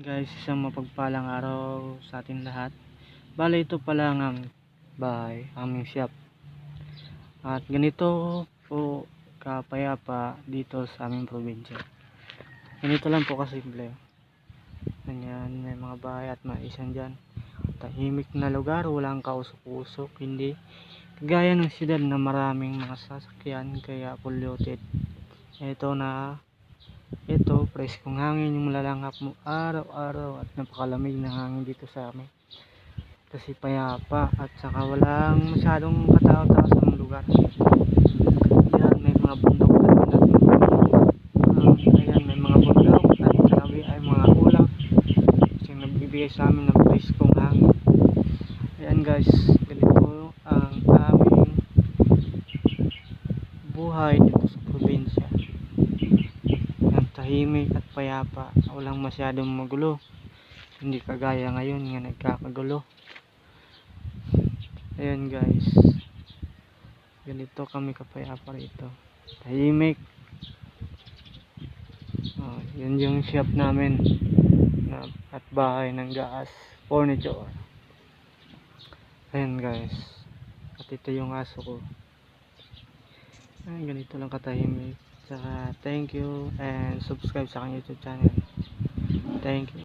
Guys, isang mapagpalang araw sa atin lahat. Bale, ito pala ang aming bahay, aming shop. At ganito po kapayapa dito sa aming probinsya. Ganito lang po kasimple. Ganyan, may mga bahay at maisan dyan. Tahimik na lugar, walang kausok-usok, hindi. Kagaya ng siyudad na maraming mga sasakyan, kaya polluted. Ito na ito, preskong hangin yung malalanghap mo araw-araw at napakalamig ng hangin dito sa amin. Kasi payapa at saka walang masyadong katao-tao sa mga lugar. Yan, may mga bundok um, ayan, may mga bundok at sabi ay mga ulap. Kasi nagbibigay sa amin ng preskong hangin. Ayan guys, ganito ang aming buhay dito sa probinsya tahimik at payapa walang masyadong magulo. Hindi kagaya ngayon nga nagkakagulo. Ayun guys. Ganito kami kapayapa rito. Tahimik. Oh, yun yung shop namin. Na, at bahay ng gas furniture. Ayun guys. At ito yung aso ko. Ay ganito lang katahimik Saka thank you and subscribe sa aking YouTube channel. Thank you.